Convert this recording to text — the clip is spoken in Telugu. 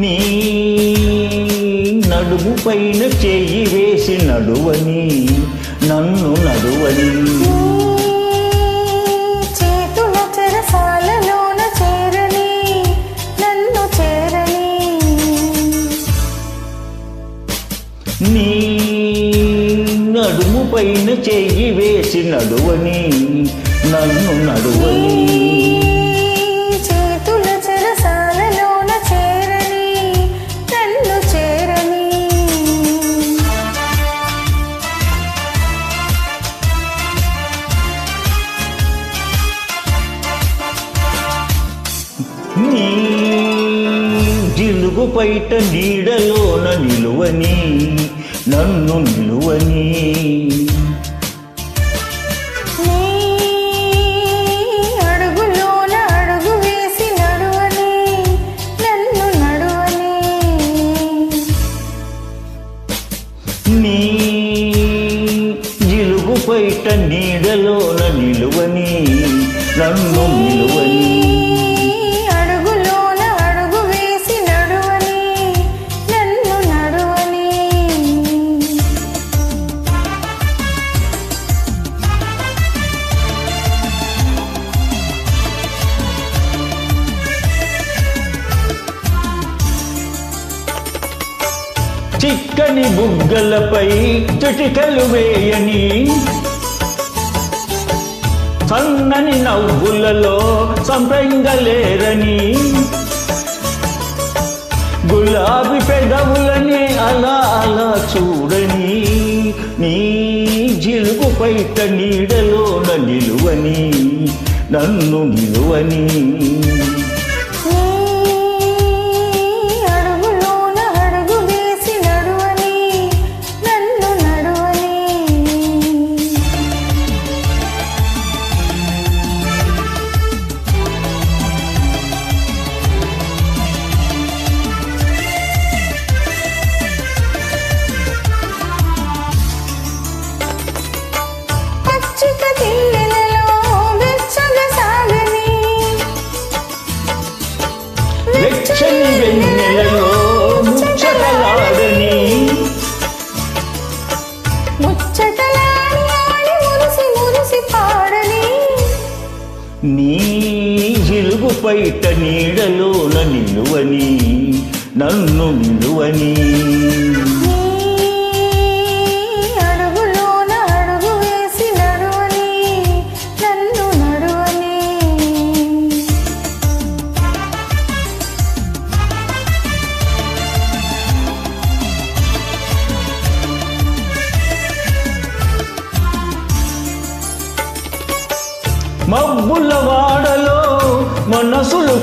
నీ నడుము పైన చెయ్యి వేసి నడువని నన్ను నడువని. నీ చేతుల చెరసాలలోన చేరని నన్ను చేరని. నీ నడుము పైన చెయ్యి వేసి నడువని నన్ను నడువని. నీ జిలుగు పైట నీడలోన నిలువని నన్ను నిలువని. నీ జిలుగు పైట నీడలోన నిలువని నన్ను నిలువని. చిక్కని బుగ్గలపై చిటికలు వేయని సన్నని నవ్వులలో సంప్రంగలేరని గులాబీ పెదవులని అలా అలా చూడని నీ జిలుగు పైట నీడలోన నిలువని నన్ను నిలువని నీ జిలుగు పైట నీడలోన నిలువని నన్ను నిలువని. మబ్బుల వాడలో మనసులు